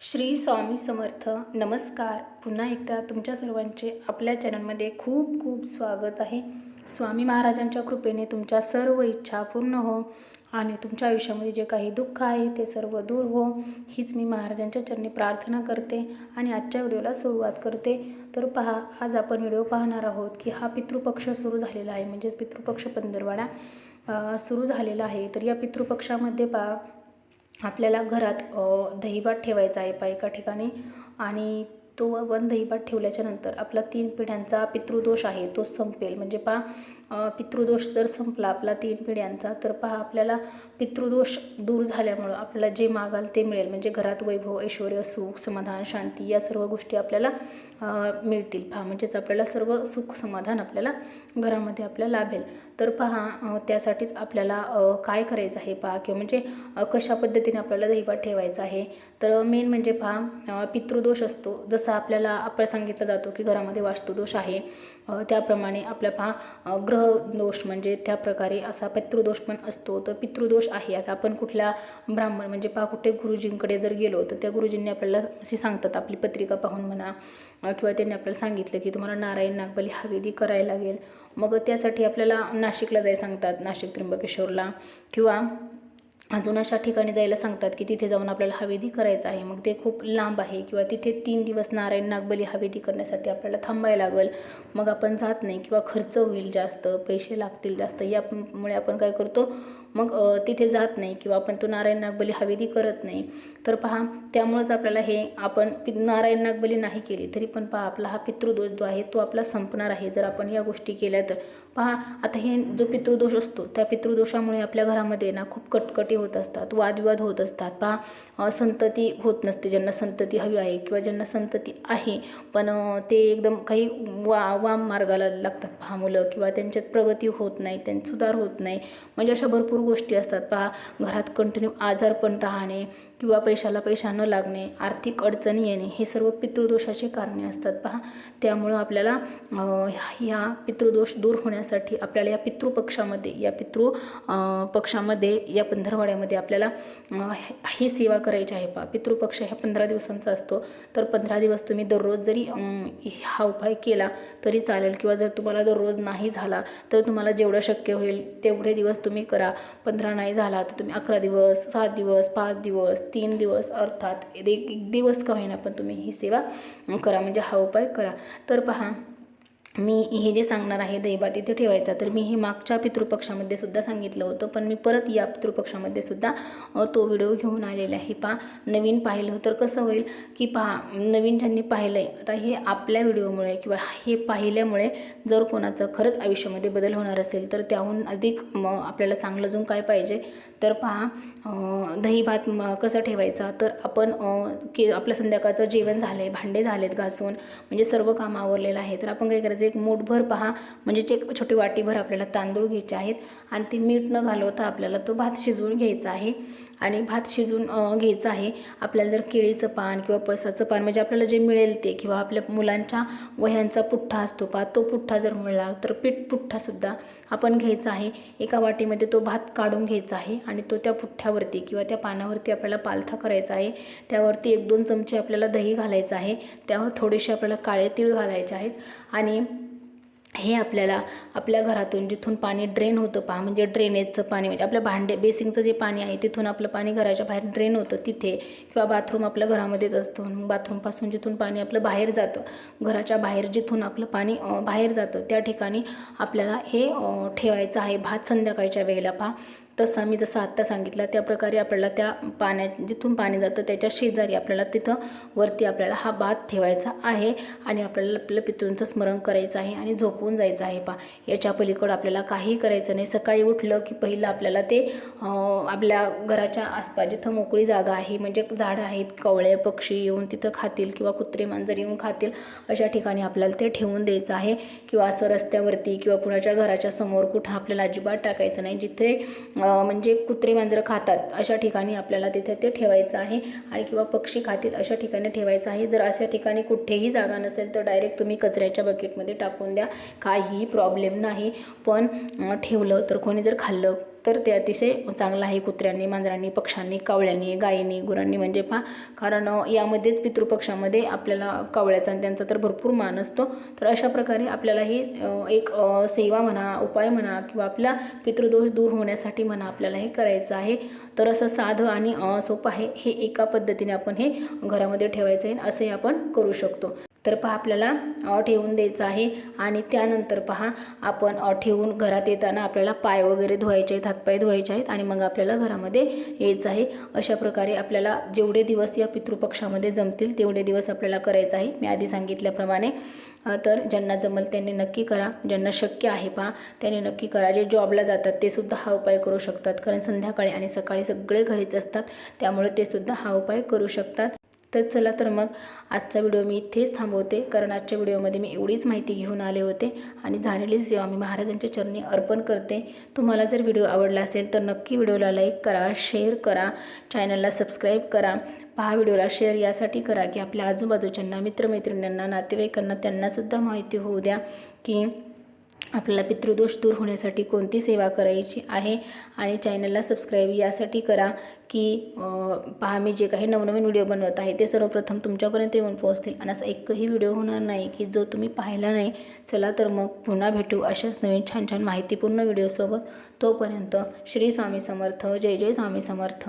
श्री स्वामी समर्थ. नमस्कार. पुन्हा एकदा तुमच्या सर्वांचे आपल्या चॅनलमध्ये खूप खूप स्वागत आहे. स्वामी महाराजांच्या कृपेने तुमच्या सर्व इच्छा पूर्ण हो आणि तुमच्या आयुष्यामध्ये जे काही दुःख आहे ते सर्व दूर हो. हीच मी महाराजांच्या चरणी प्रार्थना करते आणि आजच्या व्हिडिओला सुरुवात करते. तर पहा आज आपण व्हिडिओ पाहणार आहोत की हा पितृपक्ष सुरू झालेला आहे. म्हणजेच पितृपक्ष पंधरवाडा सुरू झालेला आहे. तर या पितृपक्षामध्ये पहा आपल्याला घरात दहीभात ठेवायचा आहे पा एका ठिकाणी आणि तो आपण दहीभात ठेवल्याच्यानंतर आपला तीन पिढ्यांचा पितृदोष आहे तो संपेल. म्हणजे पहा पितृदोष जर संपला आपला तीन पिढ्यांचा तर पहा आपल्याला पितृदोष दूर झाल्यामुळं आपल्याला जे मागाल ते मिळेल. म्हणजे घरात वैभव ऐश्वर सुख समाधान शांती या सर्व गोष्टी आपल्याला मिळतील. पहा म्हणजेच आपल्याला सर्व सुख समाधान आपल्याला घरामध्ये आपल्याला लाभेल. तर पहा त्यासाठीच आपल्याला काय करायचं आहे पहा किंवा म्हणजे कशा पद्धतीने आपल्याला दहीभात ठेवायचा आहे. तर मेन म्हणजे पहा पितृदोष असतो. जसं आपल्याला आपण सांगितलं जातो की घरामध्ये वास्तुदोष आहे. त्याप्रमाणे आपल्या पहा ग्रहदोष म्हणजे त्या प्रकारे असा पितृदोष पण असतो. तर पितृदोष आहे. आता आपण कुठल्या ब्राह्मण म्हणजे पहा कुठे गुरुजींकडे जर गेलो तर त्या गुरुजींनी आपल्याला असे सांगतात आपली पत्रिका पाहून म्हणा किंवा त्यांनी आपल्याला सांगितलं की तुम्हाला नारायण नागबली हवेदी करायला लागेल. मग त्यासाठी आपल्याला नाशिकला जाय सांगतात नाशिक त्र्यंबकेश्वरला. किंवा अजून अशा ठिकाणी जायला सांगतात की तिथे जाऊन आपल्याला हवेदी करायचं आहे. मग ते खूप लांब आहे किंवा तिथे तीन दिवस नारायण नागबली हवेदी करण्यासाठी आपल्याला थांबायला लागेल. मग आपण जात नाही किंवा खर्च होईल जास्त पैसे लागतील जास्त यामुळे आपण काय करतो मग तिथे जात नाही किंवा आपण तो नारायण नागबली हवेदी करत नाही. तर पहा त्यामुळंच आपल्याला हे आपण पि नारायण नागबली नाही केली तरी पण पहा आपला हा पितृदोष जो आहे तो आपला संपणार आहे जर आपण या गोष्टी केल्या तर. पहा आता हे जो पितृदोष असतो त्या पितृदोषामुळे आपल्या घरामध्ये ना खूप कटकटी होत असतात वादविवाद होत असतात. पहा संतती होत नसते ज्यांना संतती हवी आहे किंवा ज्यांना संतती आहे पण ते एकदम काही वा वाम मार्गाला लागतात. पहा मुलं किंवा त्यांच्यात प्रगती होत नाही त्यांत सुधार होत नाही. म्हणजे अशा भरपूर गोष्टी असतात. पहा घरात कंटिन्यू आजारपण राहणे किंवा पैशाला पैसा न लागणे आर्थिक अडचणी येणे हे सर्व पितृदोषाचे कारणे असतात. पहा त्यामुळं आपल्याला ह्या पितृदोष दूर होण्यासाठी आपल्याला या पितृपक्षामध्ये या पितृ पक्षामध्ये या पंधरवाड्यामध्ये आपल्याला ही सेवा करायची आहे. पहा पितृपक्ष ह्या पंधरा दिवसांचा असतो. तर पंधरा दिवस तुम्ही दररोज जरी हा उपाय केला तरी चालेल किंवा जर तुम्हाला दररोज नाही झाला तर तुम्हाला जेवढं शक्य होईल तेवढे दिवस तुम्ही करा. पंधरा नाही झाला तर तुम्ही अकरा दिवस सात दिवस पाच दिवस तीन दिवस अर्थात एक एक दिवस का होईना पण तुम्ही ही सेवा करा. म्हणजे हा उपाय करा. तर पहा मी हे जे सांगणार आहे दैवा इथे ठेवायचा तर मी हे मागच्या पितृपक्षामध्ये सुद्धा सांगितलं होतं पण मी परत या पितृपक्षामध्ये सुद्धा तो व्हिडिओ घेऊन आलेला आहे. पहा नवीन पाहिलं तर कसं होईल की पहा नवीन ज्यांनी पाहिलं आहे आता हे आपल्या व्हिडिओमुळे किंवा हे पाहिल्यामुळे जर कोणाचं खरंच आयुष्यामध्ये बदल होणार असेल तर त्याहून अधिक मग आपल्याला चांगलं अजून काय पाहिजे? तर पहा दही भात कसं ठेवायचा? तर आपण की आपलं संध्याकाळचं जेवण झालं आहे भांडे झालेत घासून म्हणजे सर्व कामं आवरलेलं आहे तर आपण काय करायचं? एक मूठभर पहा. म्हणजे जे छोटी वाटीभर आपल्याला तांदूळ घ्यायचे आहेत आणि ते मीठ न घालवता आपल्याला तो भात शिजवून घ्यायचा आहे. आणि भात शिजवून घ्यायचा घ्यायचं आहे. आपल्याला जर केळीचं पान किंवा पळसाचं पान म्हणजे आपल्याला जे मिळेल ते किंवा आपल्या मुलांच्या वह्यांचा पुठ्ठा असतो पा तो पुठ्ठा जर मिळाला तर पीठ पुठ्ठासुद्धा आपण घ्यायचा आहे. एका वाटीमध्ये तो भात काढून घ्यायचा आहे आणि तो त्या पुठ्ठ्यावरती किंवा त्या पानावरती आपल्याला पालथा करायचा आहे. त्यावरती एक दोन चमचे आपल्याला दही घालायचं आहे. त्यावर थोडेसे आपल्याला काळे तीळ घालायचे आहेत. आणि हे आपल्याला आपल्या घरातून जिथून पाणी ड्रेन होतं पहा म्हणजे ड्रेनेजचं पाणी म्हणजे आपल्या भांडे बेसिंगचं जे पाणी आहे तिथून आपलं पाणी घराच्या बाहेर ड्रेन होतं तिथे किंवा बाथरूम आपल्या घरामध्येच असतं. मग बाथरूमपासून जिथून पाणी आपलं बाहेर जातं घराच्या बाहेर जिथून आपलं पाणी बाहेर जातं त्या ठिकाणी आपल्याला हे ठेवायचं आहे भात संध्याकाळच्या वेळेला पहा. तसा मी जसं आत्ता सांगितलं त्या प्रकारे आपल्याला त्या पाण्या जिथून पाणी जातं त्याच्या शेजारी आपल्याला तिथं वरती आपल्याला हा भात ठेवायचा आहे आणि आपल्याला आपल्या पितृंचं स्मरण करायचं आहे आणि झोपून जायचं आहे. पा याच्या पलीकडं आपल्याला काही करायचं नाही. सकाळी उठलं की पहिलं आपल्याला ते आपल्या घराच्या आसपास जिथं मोकळी जागा आहे म्हणजे झाडं आहेत कवळे पक्षी येऊन तिथं खातील किंवा कुत्रे मांजर येऊन खातील अशा ठिकाणी आपल्याला ते ठेवून द्यायचं आहे. किंवा असं रस्त्यावरती किंवा कुणाच्या घराच्या समोर कुठं आपल्याला अजिबात टाकायचं नाही. जिथे म्हणजे कुत्रे मांजरं खातात अशा ठिकाणी आपल्याला तिथे ते ठेवायचं आहे. आणि किंवा पक्षी खातील अशा ठिकाणी ठेवायचं आहे. जर अशा ठिकाणी कुठेही जागा नसेल तर डायरेक्ट तुम्ही कचऱ्याच्या बकेटमध्ये टाकून द्या. काहीही प्रॉब्लेम नाही. पण ठेवलं तर कोणी जर खाल्लं तर ते अतिशय चांगलं आहे कुत्र्यांनी मांजरांनी पक्ष्यांनी कावळ्यांनी गायींनी गुरांनी म्हणजे पहा. कारण यामध्येच पितृपक्षामध्ये आपल्याला कावळ्याचा आणि त्यांचा तर भरपूर मान असतो. तर अशा प्रकारे आपल्याला ही एक सेवा म्हणा उपाय म्हणा किंवा आपला पितृदोष दूर होण्यासाठी म्हणा आपल्याला हे करायचं आहे. तर असं साधं आणि सोपं आहे. हे एका पद्धतीने आपण हे घरामध्ये ठेवायचं आहे असे आपण करू शकतो. तर पहा आपल्याला ठेवून द्यायचं आहे. आणि त्यानंतर पहा आपण ठेवून घरात येताना आपल्याला पाय वगैरे धुवायचे आहेत हातपाय धुवायचे आहेत आणि मग आपल्याला घरामध्ये यायचं आहे. अशा प्रकारे आपल्याला जेवढे दिवस या पितृपक्षामध्ये जमतील तेवढे दिवस आपल्याला करायचं आहे. मी आधी सांगितल्याप्रमाणे तर ज्यांना जमल त्यांनी नक्की करा. ज्यांना शक्य आहे पहा त्यांनी नक्की करा. जे जॉबला जातात ते सुद्धा हा उपाय करू शकतात. कारण संध्याकाळी आणि सकाळी सगळे घरीच असतात. त्यामुळे ते सुद्धा हा उपाय करू शकतात. तर चला तर मग आजचा व्हिडिओ मी इथेच थांबवते. कारण आजच्या व्हिडिओमध्ये मी एवढीच माहिती घेऊन आले होते आणि झालेली सेवा मी महाराजांच्या चरणी अर्पण करते. तुम्हाला जर व्हिडिओ आवडला असेल तर नक्की व्हिडिओला लाईक करा शेअर करा चॅनलला सबस्क्राईब करा. पहा व्हिडिओला शेअर यासाठी करा की आपल्या आजूबाजूच्यांना मित्रमैत्रिणींना नातेवाईकांना त्यांनासुद्धा माहिती होऊ द्या की आपल्याला पितृदोष दूर होण्यासाठी कोणती सेवा करायची आहे आणि चॅनलला सबस्क्राईब यासाठी करा की पहा मी जे काही नवनवीन व्हिडिओ बनवत आहे ते सर्वप्रथम तुमच्यापर्यंत येऊन पोहोचतील. आणि असा एकही व्हिडिओ होणार नाही की जो तुम्ही पाहिला नाही. चला तर मग पुन्हा भेटू अशाच नवीन छान छान माहितीपूर्ण व्हिडिओसोबत. तोपर्यंत श्री स्वामी समर्थ. जय जय स्वामी समर्थ.